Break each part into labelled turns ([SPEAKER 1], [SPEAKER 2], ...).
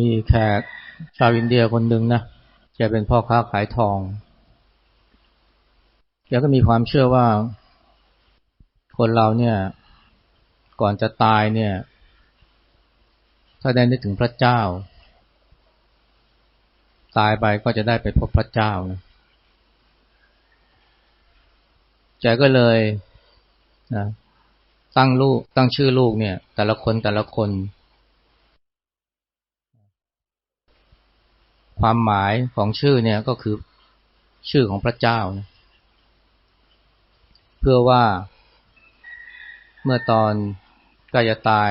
[SPEAKER 1] มีแขกชาวอินเดียคนหนึ่งนะแกเป็นพ่อค้าขายทองแกก็มีความเชื่อว่า คนเราเนี่ย ก่อนจะตายเนี่ย ถ้าได้นึกถึงพระเจ้า ตายไปก็จะได้ไปพบพระเจ้านะแกก็เลยนะตั้งลูกตั้งชื่อลูกเนี่ย แต่ละคนแต่ละคน ความหมายของชื่อเนี่ยก็คือชื่อของพระเจ้านะเพื่อว่า เมื่อตอนใกล้จะตาย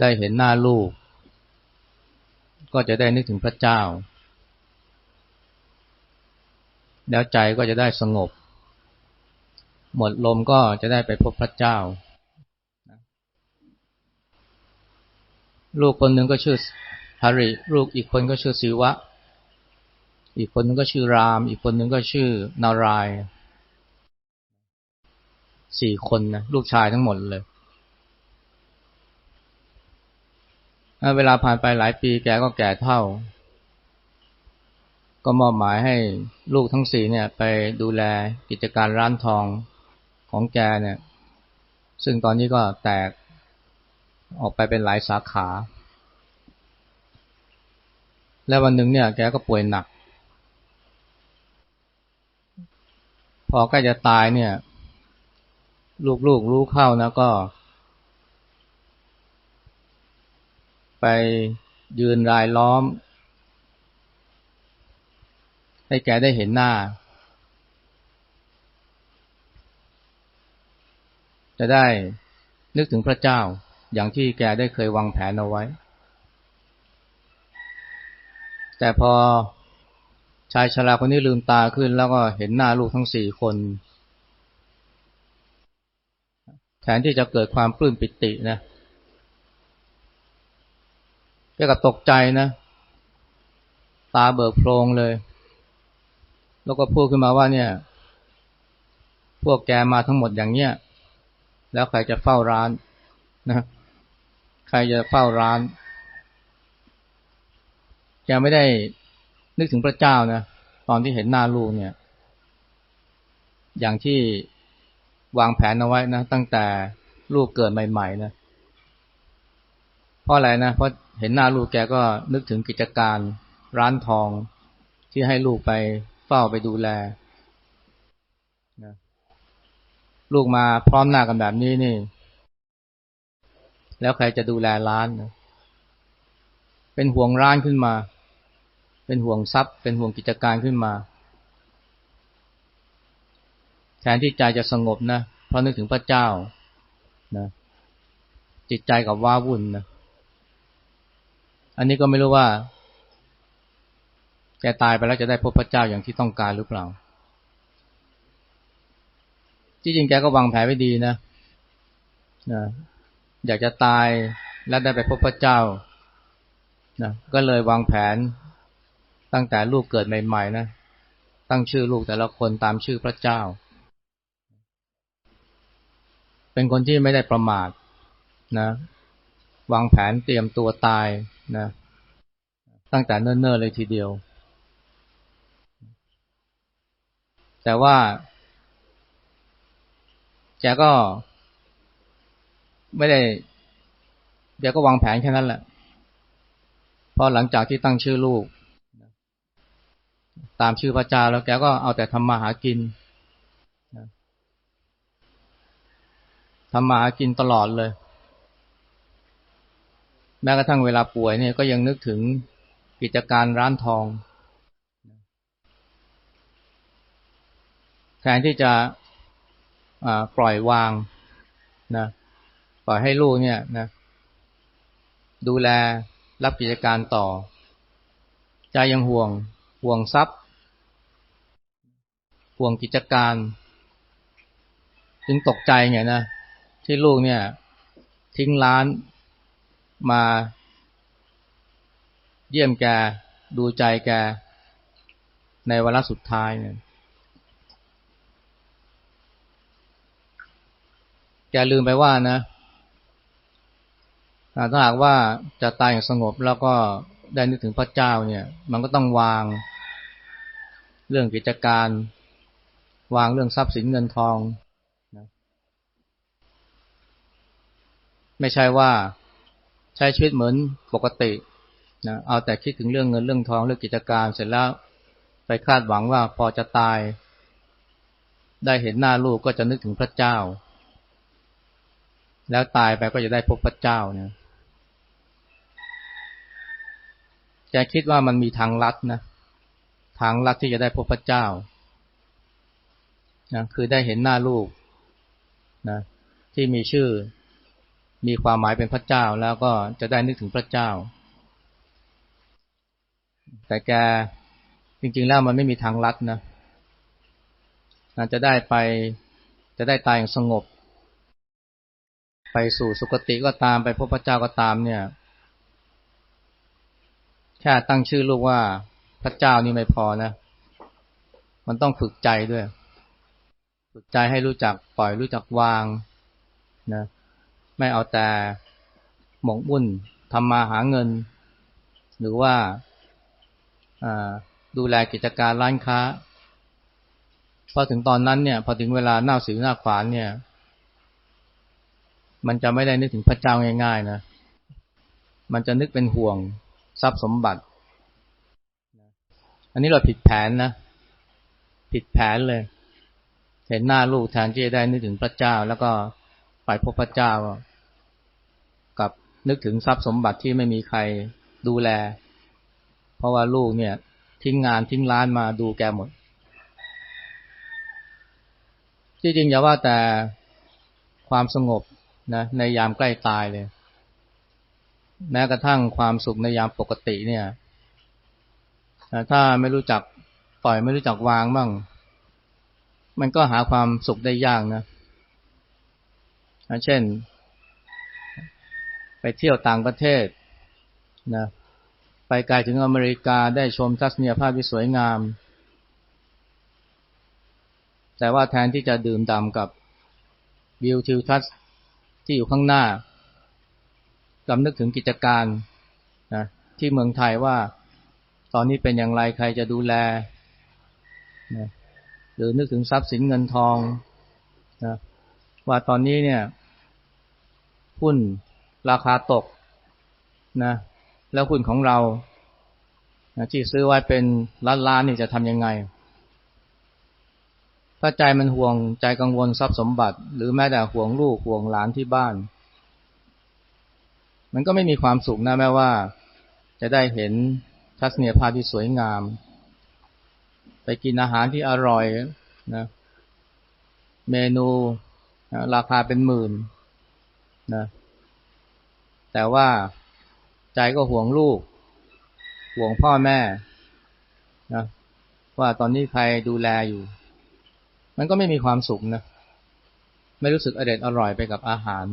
[SPEAKER 1] ได้เห็นหน้าลูก ก็จะได้นึกถึงพระเจ้า แล้วใจก็จะได้สงบ หมดลมก็จะได้ไปพบพระเจ้า ลูกคนหนึ่งก็ชื่อ ฮาริลูกอีกคนก็ชื่อศิวะ อีกคนนึงก็ชื่อราม อีกคนนึงก็ชื่อนารายสี่คนนะลูกชายทั้งหมดเลย เวลาผ่านไปหลายปีแกก็แก่เท่า ก็มอบหมายให้ลูกทั้งสี่เนี่ย ไปดูแลกิจการร้านทองของแกเนี่ย ซึ่งตอนนี้ก็แตกออกไปเป็นหลายสาขา แล้ววันหนึ่งเนี่ยแกก็ป่วยหนัก พอใกล้จะตายเนี่ย ลูกๆรู้เข้านะก็ ไปยืนรายล้อม ให้แกได้เห็นหน้า จะได้นึกถึงพระเจ้าอย่างที่แกได้เคยวางแผนเอาไว้ แต่พอชายชราคนนี้ลืมตาขึ้น แล้วก็เห็นหน้าลูกทั้งสี่คน แทนที่จะเกิดความปลื้มปิตินะแกก็ตกใจนะ ตาเบิกโพลงเลย แล้วก็พูดขึ้นมาว่าเนี่ย พวกแกมาทั้งหมดอย่างเนี้ยแล้วใครจะเฝ้าร้านนะ ใครจะเฝ้าร้าน แกไม่ได้นึกถึงพระเจ้านะตอนที่เห็นหน้าลูกเนี่ย อย่างที่วางแผนเอาไว้นะตั้งแต่ลูกเกิดใหม่ๆนะเพราะอะไรนะเพราะเห็นหน้าลูกแกก็นึกถึงกิจการร้านทองที่ให้ลูกไปเฝ้าไปดูแลนะลูกมาพร้อมหน้ากันแบบนี้นี่ แล้วใครจะดูแลร้านนะเป็นห่วงร้านขึ้นมา เป็นห่วงทรัพย์ เป็นห่วงกิจการขึ้นมา แทนที่ใจจะสงบนะ เพราะนึกถึงพระเจ้านะจิตใจกับว้าวุ่นนะอันนี้ก็ไม่รู้ว่าแกตายไปแล้วจะได้พบพระเจ้าอย่างที่ต้องการหรือเปล่า ที่จริงแกก็วางแผนไว้ดีนะนะ อยากจะตายและได้ไปพบพระเจ้านะก็เลยวางแผน ตั้งแต่ลูกเกิดใหม่ๆนะตั้งชื่อลูกแต่ละคนตามชื่อพระเจ้า เป็นคนที่ไม่ได้ประมาทนะวางแผนเตรียมตัวตายนะตั้งแต่เนิ่นๆเลยทีเดียว แต่ว่าแกก็ ไม่ได้แกก็วางแผนแค่นั้นแหละพอหลังจากที่ตั้งชื่อลูก ตามชื่อพระเจ้าแล้วแกก็เอาแต่ทำมาหากินทำมาหากินตลอดเลย แม้กระทั่งเวลาป่วยเนี่ยก็ยังนึกถึงกิจการร้านทอง แทนที่จะปล่อยวางนะปล่อยให้ลูกเนี่ยนะดูแลรับกิจการต่อ ใจยังห่วง ห่วงทรัพย์ ห่วงกิจการ จึงตกใจไงนะ ที่ลูกเนี่ย ทิ้งร้านมา เยี่ยมแก ดูใจแก ในวาระสุดท้ายเนี่ยแกลืมไปว่านะถ้าหากว่าจะตายอย่างสงบแล้วก็ได้นึกถึงพระเจ้าเนี่ย มันก็ต้องวาง เรื่องกิจการ วางเรื่องทรัพย์สินเงินทองนะไม่ใช่ว่าใช้ชีวิตเหมือนปกตินะเอาแต่คิดถึงเรื่องเงินเรื่องทองเรื่องกิจการเสร็จแล้วไปคาดหวังว่าพอจะตาย ได้เห็นหน้าลูกก็จะนึกถึงพระเจ้า แล้วตายไปก็จะได้พบพระเจ้าเนี่ยแกคิดว่ามันมีทางลัดนะ ทางลัดที่จะได้พบพระเจ้านะคือได้เห็นหน้าลูกนะที่มีชื่อมีความหมายเป็นพระเจ้าแล้วก็จะได้นึกถึงพระเจ้า แต่แกจริง ๆ แล้วมันไม่มีทางลัดนะจะได้ไปจะได้ตายอย่างสงบ ไปสู่สุคติก็ตามไปพบพระเจ้าก็ตามเนี่ย แค่ตั้งชื่อลูกว่า พระเจ้านี่ไม่พอนะ มันต้องฝึกใจด้วย ฝึกใจให้รู้จักปล่อยรู้จักวางนะ ไม่เอาแต่หมกมุ่นทำมาหาเงิน หรือว่าดูแลกิจการร้านค้าพอถึงตอนนั้นเนี่ย พอถึงเวลาหน้าสิวหน้าขวานเนี่ย มันจะไม่ได้นึกถึงพระเจ้าง่ายๆนะ มันจะนึกเป็นห่วงทรัพย์สมบัติ อันนี้เราผิดแผนนะ ผิดแผนเลย เห็นหน้าลูกแทนที่จะได้นึกถึงพระเจ้า แล้วก็ไปพบพระเจ้า กับนึกถึงทรัพย์สมบัติที่ไม่มีใครดูแล เพราะว่าลูกเนี่ย ทิ้งงานทิ้งร้านมาดูแกหมด ที่จริงอย่าว่าแต่ความสงบนะในยามใกล้ตายเลย แม้กระทั่งความสุขในยามปกติเนี่ย ถ้าไม่รู้จักปล่อยไม่รู้จักวางบ้าง มันก็หาความสุขได้ยากนะ เช่น ไปเที่ยวต่างประเทศนะไปไกลถึงอเมริกาได้ชมทัศนียภาพที่สวยงาม แต่ว่าแทนที่จะดื่มด่ำกับวิวทิวทัศน์ที่อยู่ข้างหน้ากำนึกถึงกิจการนะที่เมืองไทยว่า ตอนนี้เป็นอย่างไรใครจะดูแลนะหรือนึกถึงทรัพย์สินเงินทองนะว่าตอนนี้เนี่ยหุ้นราคาตกนะแล้วหุ้นของเรานะที่ซื้อไว้เป็นล้านล้านนี่จะทำยังไง ถ้าใจมันห่วงใจกังวลทรัพย์สมบัติ หรือแม้แต่ห่วงลูกห่วงหลานที่บ้าน มันก็ไม่มีความสุขนะแม้ว่า จะได้เห็น ทัศนียภาพที่สวยงาม ไปกินอาหารที่อร่อยนะเมนูราคาเป็นหมื่นนะแต่ว่าใจก็ห่วงลูก ห่วงพ่อแม่นะว่าตอนนี้ใครดูแลอยู่ มันก็ไม่มีความสุขนะ ไม่รู้สึกอเด็ดอร่อยไปกับอาหาร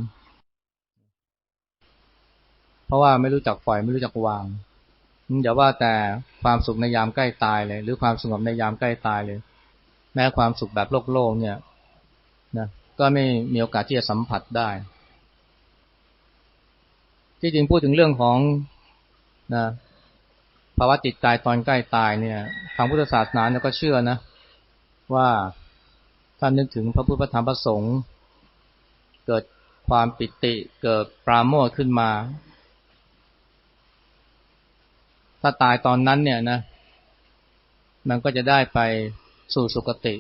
[SPEAKER 1] เพราะว่าไม่รู้จักปล่อยไม่รู้จักวาง อย่าว่าแต่ความสุขในยามใกล้ตายเลย หรือความสงบในยามใกล้ตายเลย แม้ความสุขแบบโลกโลกเนี่ยนะก็ไม่มีโอกาสที่จะสัมผัสได้ ที่จริงพูดถึงเรื่องของนะภาวะจิตใจตอนใกล้ตายเนี่ยทางพุทธศาสนาเนี่ยก็เชื่อนะ ว่าท่านนึกถึงพระพุทธธรรมประสงค์ เกิดความปิติเกิดปราโมทขึ้นมา ถ้าตายตอนนั้นเนี่ยนะ มันก็จะได้ไปสู่สุคติ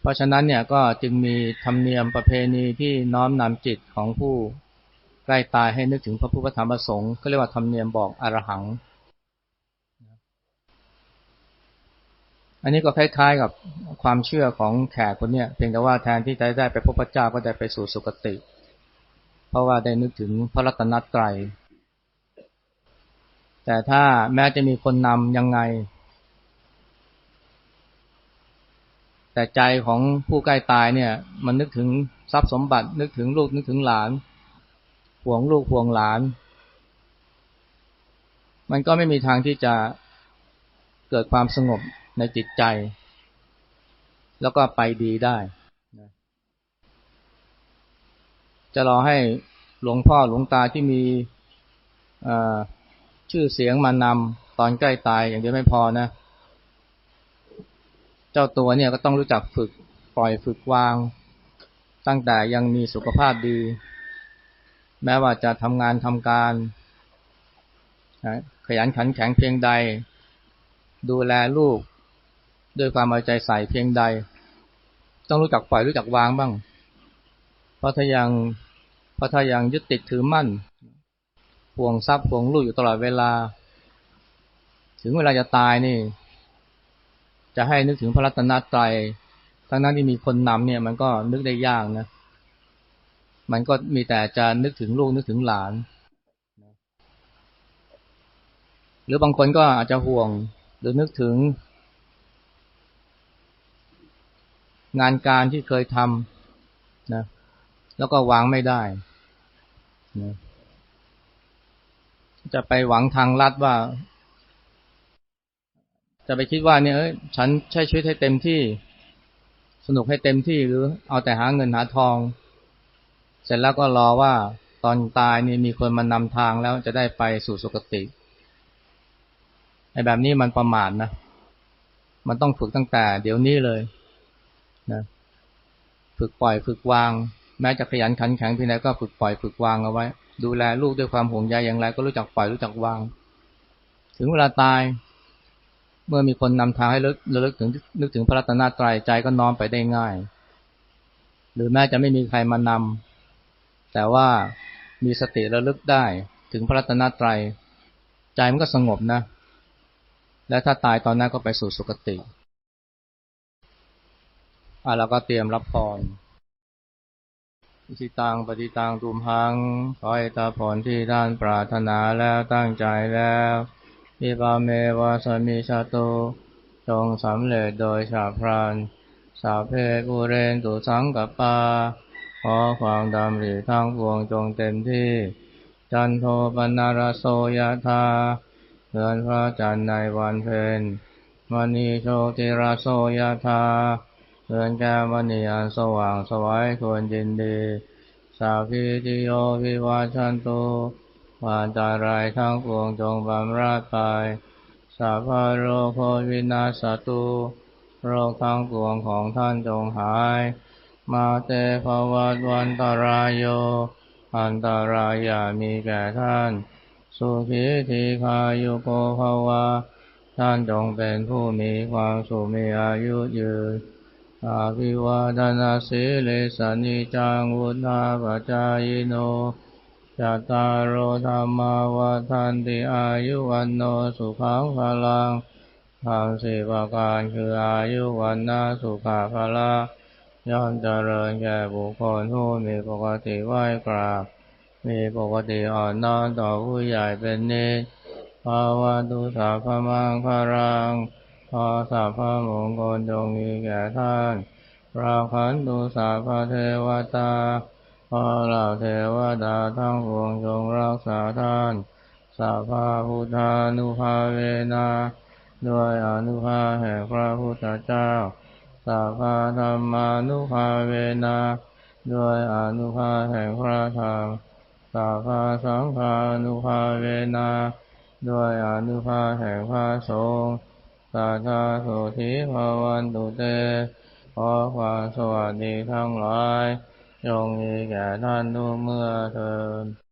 [SPEAKER 1] เพราะฉะนั้นเนี่ยก็จึงมีธรรมเนียมประเพณีที่น้อมนำจิตของผู้ใกล้ตายให้นึกถึงพระพุทธธรรมประสงค์ก็เรียกว่าธรรมเนียมบอกอรหัง อันนี้ก็คล้ายๆกับความเชื่อของแขกคนเนี้ยเพียงแต่ว่าแทนที่จะได้ไปพบพระเจ้าก็ได้ไปสู่สุคติ เพราะว่าได้นึกถึงพระรัตนตรัย แต่ถ้าแม้จะมีคนนำยังไง แต่ใจของผู้ใกล้ตายเนี่ย มันนึกถึงทรัพย์สมบัติ นึกถึงลูกนึกถึงหลานห่วงลูกห่วงหลาน มันก็ไม่มีทางที่จะเกิดความสงบในจิตใจ แล้วก็ไปดีได้จจะรอให้หลวงพ่อหลวงตาที่มี ชื่อเสียงมานำตอนใกล้ตายอย่างเดียวไม่พอนะ เจ้าตัวเนี่ยก็ต้องรู้จักฝึกปล่อยฝึกวาง ตั้งแต่ยังมีสุขภาพดี แม้ว่าจะทำงานทำการ ขยันขันแข็งเพียงใด ดูแลลูก ด้วยความเอาใจใส่เพียงใด ต้องรู้จักปล่อยรู้จักวางบ้าง เพราะถ้ายังเพราะถ้ายังยึดติดถือมั่น ห่วงทรัพย์ห่วงลูกอยู่ตลอดเวลา ถึงเวลาจะตายนี่ จะให้นึกถึงพระรัตนตรัยทั้งนั้นที่มีคนนำเนี่ย มันก็นึกได้ยากนะ มันก็มีแต่จะนึกถึงลูกนึกถึงหลาน หรือบางคนก็อาจจะห่วงหรือนึกถึง งานการที่เคยทำนะ แล้วก็วางไม่ได้นะ จะไปหวังทางลัดว่า จะไปคิดว่าเนี่ยเอ้ยฉันใช้ชีวิตให้เต็มที่ สนุกให้เต็มที่หรือเอาแต่หาเงินหาทอง เสร็จแล้วก็รอว่าตอนตายนี่มีคนมานำทางแล้วจะได้ไปสู่สุคติไอ้แบบนี้มันประมาทนะ มันต้องฝึกตั้งแต่เดี๋ยวนี้เลยนะฝึกปล่อยฝึกวาง แม้จะขยันขันแข็งเพียงใดก็ฝึกปล่อยฝึกวางเอาไว้ ดูแลลูกด้วยความห่วงใยอย่างไร ก็รู้จักปล่อยรู้จักวาง ถึงเวลาตาย เมื่อมีคนนำทางให้ระลึกถึงนึกถึงพระรัตนตรัยใจก็น้อมไปได้ง่าย หรือแม้จะไม่มีใครมานำแต่ว่ามีสติระลึกได้ถึงพระรัตนตรัยใจมันก็สงบนะ และถ้าตายตอนนั้นก็ไปสู่สุคติอะเราก็เตรียมรับพร ชิตังปฏิตังตุมหังขอให้ตาผลที่ท่านปรารถนาแล้วตั้งใจแล้วมิปาเมวาสมิชาโตจงสำเร็จโดยชาพรานสาเพปุเรนตุสังกัปปา ขอความดำริทั้งปวงจงเต็มที่ จันโทปนารโสยธาเดือนพระจันทร์ในวันเพ็ญมณีโชติราโสยธา เรือนแก้วมณีอันสว่างสวัยควรยินดี สาพิติโยวิวาชันตุวานตารายทั้งปวงจงบำราดไป สาพาโรโควินาสตุ โรคทั้งปวงของท่านจงหาย มาเตภวัตวันตารายโย อันตารายามีแก่ท่าน สุขีทีคายุโกภาวะท่านจงเป็นผู้มีความสุขมีอายุยืน อาภิวาดนาสิเลสานิจังวุฒาปจายโนจัตารโธรรมาวทันติอายุวันโนสุขังพลังทำสี่ประการคืออายุวันนาสุขาภละย่อมเจริญแก่บุคคลผู้มีปกติไหวกราบ มีปกติอ่อนน้อมต่อผู้ใหญ่เป็นนิสภาวะตุสาพมังพรัง ขอสัพพะมงคลจงมีแก่ท่านราขันตุสัพพเทวตาขอเหล่าเทวดาทั้งปวงจงรักษาท่านสัพพะพุทธานุภาเวนะด้วยอนุภาแห่งพระพุทธเจ้าสัพพะธรรมานุภาเวนะด้วยอนุภาแห่งพระธรรมสัพพะสังฆานุภาเวนะด้วยอนุภาแห่งพระสงฆ์ สัทธาสุธิภาวันตุเตขอความสวัสดีทั้งหลายจงมีแก่ท่านทุกเมื่อเทิน